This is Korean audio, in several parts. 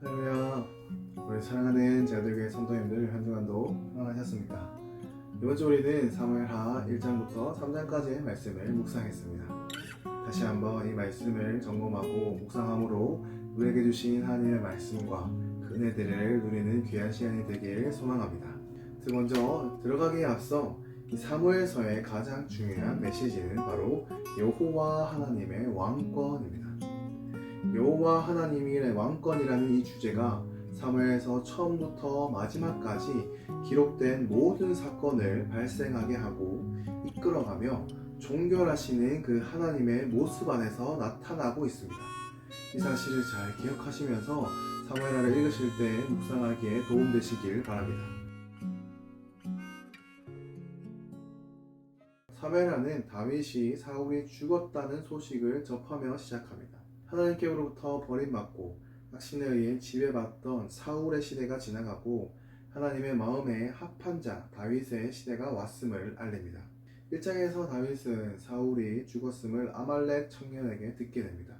할렐루야. 우리 사랑하는 제자들교회 성도님들 한 주간도 평안하셨습니까? 이번 주 우리는 사무엘하 1장부터 3장까지의 말씀을 묵상했습니다. 다시 한번 이 말씀을 점검하고 묵상함으로 우리에게 주신 하나님의 말씀과 그 은혜들을 누리는 귀한 시간이 되길 소망합니다. 그 먼저 들어가기에 앞서 이 사무엘서의 가장 중요한 메시지는 바로 여호와 하나님의 왕권입니다 여호와 하나님의 왕권이라는 이 주제가 사무엘서 처음부터 마지막까지 기록된 모든 사건을 발생하게 하고 이끌어가며 종결하시는 그 하나님의 모습 안에서 나타나고 있습니다. 이 사실을 잘 기억하시면서 사무엘하를 읽으실 때 묵상하기에 도움되시길 바랍니다. 사무엘하는 다윗이 사울이 죽었다는 소식을 접하며 시작합니다. 하나님께로부터 버림받고 악신에 의해 지배받던 사울의 시대가 지나가고 하나님의 마음에 합한 자 다윗의 시대가 왔음을 알립니다. 1장에서 다윗은 사울이 죽었음을 아말렉 청년에게 듣게 됩니다.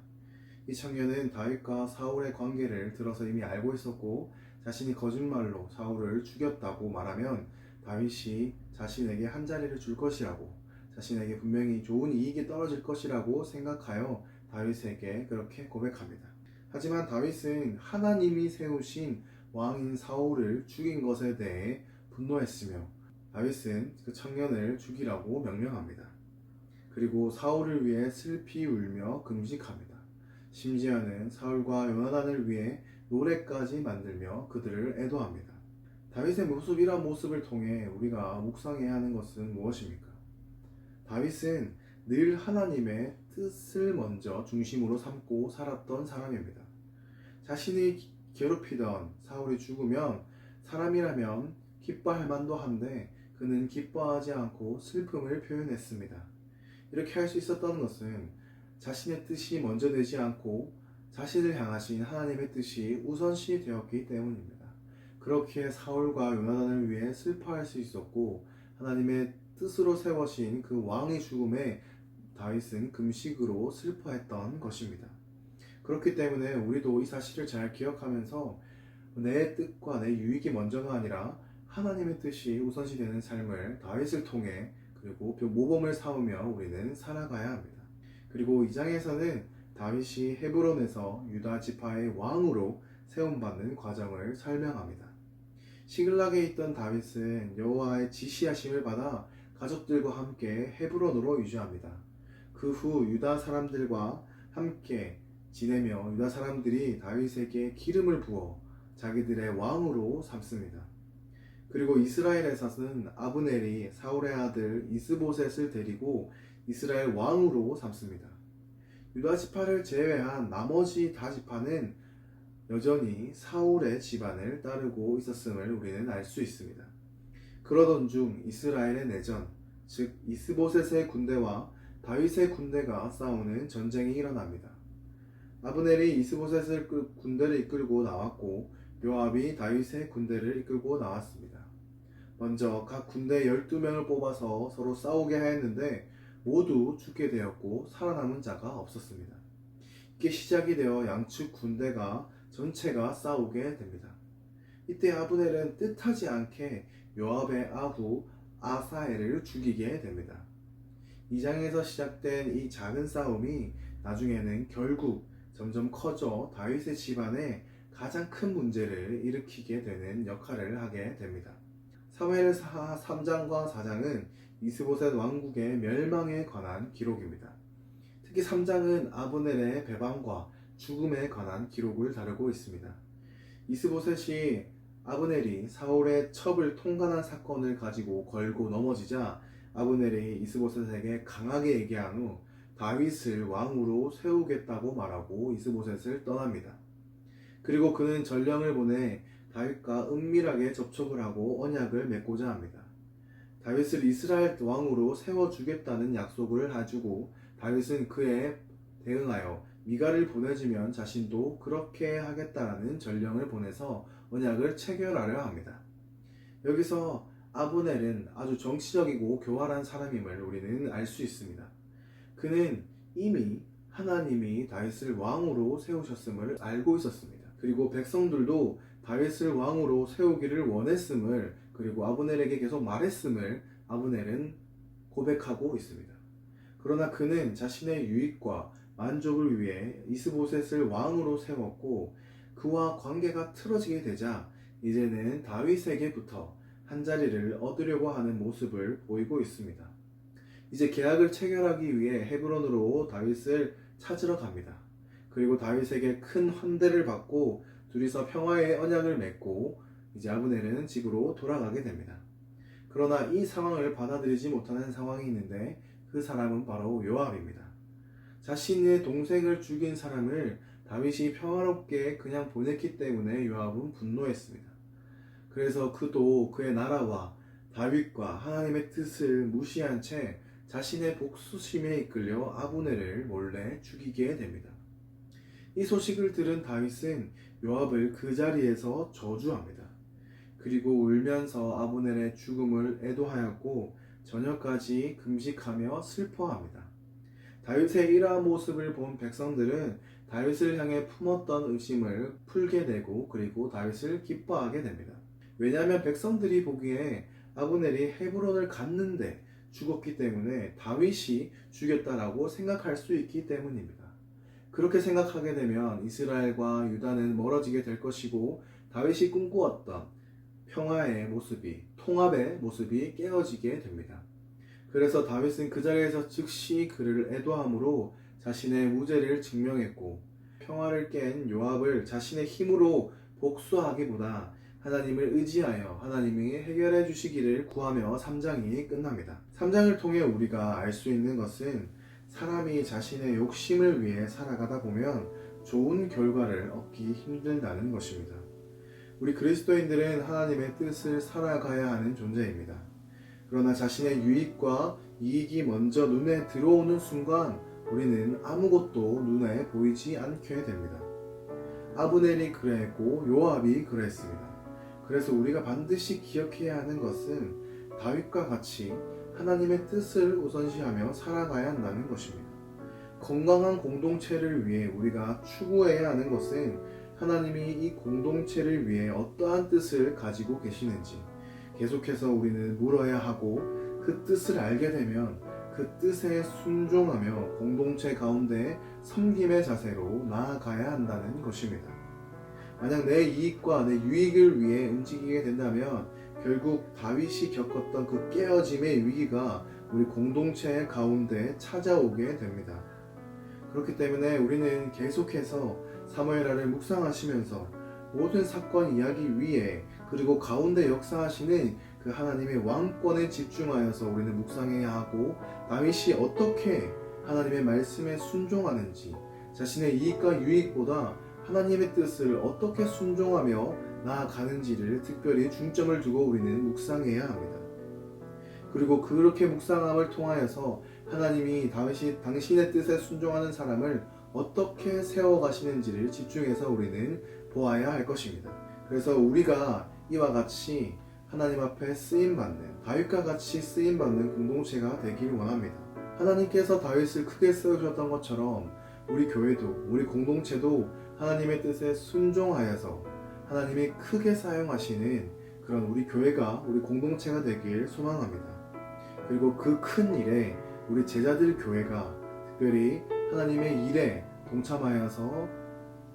이 청년은 다윗과 사울의 관계를 들어서 이미 알고 있었고 자신이 거짓말로 사울을 죽였다고 말하면 다윗이 자신에게 한 자리를 줄 것이라고 자신에게 분명히 좋은 이익이 떨어질 것이라고 생각하여 다윗에게 그렇게 고백합니다. 하지만 다윗은 하나님이 세우신 왕인 사울을 죽인 것에 대해 분노했으며 다윗은 그 청년을 죽이라고 명령합니다. 그리고 사울을 위해 슬피 울며 금식합니다. 심지어는 사울과 요나단을 위해 노래까지 만들며 그들을 애도합니다. 다윗의 모습 이런 모습을 통해 우리가 묵상해야 하는 것은 무엇입니까? 다윗은 늘 하나님의 뜻을 먼저 중심으로 삼고 살았던 사람입니다. 자신이 괴롭히던 사울이 죽으면 사람이라면 기뻐할 만도 한데 그는 기뻐하지 않고 슬픔을 표현했습니다. 이렇게 할 수 있었던 것은 자신의 뜻이 먼저 되지 않고 자신을 향하신 하나님의 뜻이 우선시 되었기 때문입니다. 그렇게 사울과 요나단을 위해 슬퍼할 수 있었고 하나님의 뜻으로 세워진 그 왕의 죽음에 다윗은 금식으로 슬퍼했던 것입니다. 그렇기 때문에 우리도 이 사실을 잘 기억하면서 내 뜻과 내 유익이 먼저가 아니라 하나님의 뜻이 우선시 되는 삶을 다윗을 통해 그리고 모범을 삼으며 우리는 살아가야 합니다. 그리고 이 장에서는 다윗이 헤브론에서 유다 지파의 왕으로 세움받는 과정을 설명합니다. 시글락에 있던 다윗은 여호와의 지시하심을 받아 가족들과 함께 헤브론으로 유주합니다. 그 후 유다 사람들과 함께 지내며 유다 사람들이 다윗에게 기름을 부어 자기들의 왕으로 삼습니다. 그리고 이스라엘에서는 아브넬이 사울의 아들 이스보셋을 데리고 이스라엘 왕으로 삼습니다. 유다 지파를 제외한 나머지 다 지파는 여전히 사울의 집안을 따르고 있었음을 우리는 알 수 있습니다. 그러던 중 이스라엘의 내전, 즉 이스보셋의 군대와 다윗의 군대가 싸우는 전쟁이 일어납니다. 아브넬이 이스보셋을 군대를 이끌고 나왔고 요압이 다윗의 군대를 이끌고 나왔습니다. 먼저 각 군대 12명을 뽑아서 서로 싸우게 하였는데 모두 죽게 되었고 살아남은 자가 없었습니다. 이게 시작이 되어 양측 군대가 전체가 싸우게 됩니다. 이때 아브넬은 뜻하지 않게 요압의 아후 아사엘을 죽이게 됩니다. 이 장에서 시작된 이 작은 싸움이 나중에는 결국 점점 커져 다윗의 집안에 가장 큰 문제를 일으키게 되는 역할을 하게 됩니다. 사무엘사 3장과 4장은 이스보셋 왕국의 멸망에 관한 기록입니다. 특히 3장은 아브넬의 배반과 죽음에 관한 기록을 다루고 있습니다. 이스보셋이 아브넬이 사울의 첩을 통관한 사건을 가지고 걸고 넘어지자 아브넬이 이스보셋에게 강하게 얘기한 후 다윗을 왕으로 세우겠다고 말하고 이스보셋을 떠납니다. 그리고 그는 전령을 보내 다윗과 은밀하게 접촉을 하고 언약을 맺고자 합니다. 다윗을 이스라엘 왕으로 세워주겠다는 약속을 해주고 다윗은 그에 대응하여 미가를 보내주면 자신도 그렇게 하겠다라는 전령을 보내서 언약을 체결하려 합니다. 여기서 아브넬은 아주 정치적이고 교활한 사람임을 우리는 알 수 있습니다. 그는 이미 하나님이 다윗을 왕으로 세우셨음을 알고 있었습니다. 그리고 백성들도 다윗을 왕으로 세우기를 원했음을 그리고 아브넬에게 계속 말했음을 아브넬은 고백하고 있습니다. 그러나 그는 자신의 유익과 만족을 위해 이스보셋을 왕으로 세웠고 그와 관계가 틀어지게 되자 이제는 다윗에게부터 한 자리를 얻으려고 하는 모습을 보이고 있습니다. 이제 계약을 체결하기 위해 헤브론으로 다윗을 찾으러 갑니다. 그리고 다윗에게 큰 환대를 받고 둘이서 평화의 언약을 맺고 이제 아브넬은 집으로 돌아가게 됩니다. 그러나 이 상황을 받아들이지 못하는 상황이 있는데 그 사람은 바로 요압입니다. 자신의 동생을 죽인 사람을 다윗이 평화롭게 그냥 보냈기 때문에 요압은 분노했습니다. 그래서 그도 그의 나라와 다윗과 하나님의 뜻을 무시한 채 자신의 복수심에 이끌려 아브넬을 몰래 죽이게 됩니다. 이 소식을 들은 다윗은 요압을 그 자리에서 저주합니다. 그리고 울면서 아브넬의 죽음을 애도하였고 저녁까지 금식하며 슬퍼합니다. 다윗의 이러한 모습을 본 백성들은 다윗을 향해 품었던 의심을 풀게 되고 그리고 다윗을 기뻐하게 됩니다. 왜냐하면 백성들이 보기에 아브넬이 헤브론을 갔는데 죽었기 때문에 다윗이 죽였다라고 생각할 수 있기 때문입니다. 그렇게 생각하게 되면 이스라엘과 유다는 멀어지게 될 것이고 다윗이 꿈꾸었던 평화의 모습이 통합의 모습이 깨어지게 됩니다. 그래서 다윗은 그 자리에서 즉시 그를 애도함으로 자신의 무죄를 증명했고 평화를 깬 요압을 자신의 힘으로 복수하기보다 하나님을 의지하여 하나님이 해결해 주시기를 구하며 3장이 끝납니다. 3장을 통해 우리가 알 수 있는 것은 사람이 자신의 욕심을 위해 살아가다 보면 좋은 결과를 얻기 힘들다는 것입니다. 우리 그리스도인들은 하나님의 뜻을 살아가야 하는 존재입니다. 그러나 자신의 유익과 이익이 먼저 눈에 들어오는 순간 우리는 아무것도 눈에 보이지 않게 됩니다. 아브넬이 그랬고 요압이 그랬습니다. 그래서 우리가 반드시 기억해야 하는 것은 다윗과 같이 하나님의 뜻을 우선시하며 살아가야 한다는 것입니다. 건강한 공동체를 위해 우리가 추구해야 하는 것은 하나님이 이 공동체를 위해 어떠한 뜻을 가지고 계시는지 계속해서 우리는 물어야 하고 그 뜻을 알게 되면 그 뜻에 순종하며 공동체 가운데 섬김의 자세로 나아가야 한다는 것입니다. 만약 내 이익과 내 유익을 위해 움직이게 된다면 결국 다윗이 겪었던 그 깨어짐의 위기가 우리 공동체 가운데 찾아오게 됩니다. 그렇기 때문에 우리는 계속해서 사무엘하를 묵상하시면서 모든 사건 이야기 위에 그리고 가운데 역사하시는 그 하나님의 왕권에 집중하여서 우리는 묵상해야 하고 다윗이 어떻게 하나님의 말씀에 순종하는지 자신의 이익과 유익보다 하나님의 뜻을 어떻게 순종하며 나아가는지를 특별히 중점을 두고 우리는 묵상해야 합니다. 그리고 그렇게 묵상함을 통하여서 하나님이 다윗이 당신의 뜻에 순종하는 사람을 어떻게 세워가시는지를 집중해서 우리는 보아야 할 것입니다. 그래서 우리가 이와 같이 하나님 앞에 쓰임받는 다윗과 같이 쓰임받는 공동체가 되길 원합니다. 하나님께서 다윗을 크게 세우셨던 것처럼 우리 교회도 우리 공동체도 하나님의 뜻에 순종하여서 하나님이 크게 사용하시는 그런 우리 교회가 우리 공동체가 되길 소망합니다. 그리고 그 큰 일에 우리 제자들 교회가 특별히 하나님의 일에 동참하여서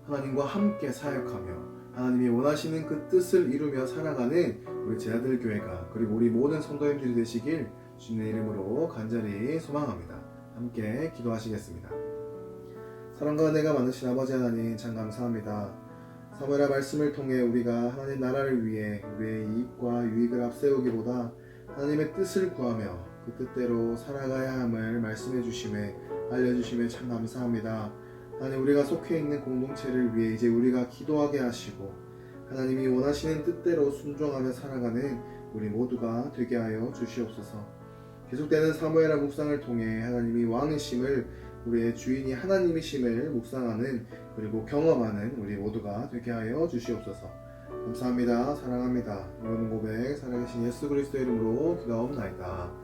하나님과 함께 사역하며 하나님이 원하시는 그 뜻을 이루며 살아가는 우리 제자들 교회가 그리고 우리 모든 성도님들이 되시길 주님의 이름으로 간절히 소망합니다. 함께 기도하시겠습니다. 사랑과 은혜가 많으신 아버지 하나님 참 감사합니다. 사무엘의 말씀을 통해 우리가 하나님 나라를 위해 우리의 이익과 유익을 앞세우기보다 하나님의 뜻을 구하며 그 뜻대로 살아가야 함을 말씀해 주심에 알려주심에 참 감사합니다. 하나님 우리가 속해 있는 공동체를 위해 이제 우리가 기도하게 하시고 하나님이 원하시는 뜻대로 순종하며 살아가는 우리 모두가 되게 하여 주시옵소서. 계속되는 사무엘의 묵상을 통해 하나님이 왕이심을 우리의 주인이 하나님이심을 묵상하는 그리고 경험하는 우리 모두가 되게 하여 주시옵소서. 감사합니다. 사랑합니다. 이런 고백 살아계신 예수 그리스도 이름으로 기도하옵나이다.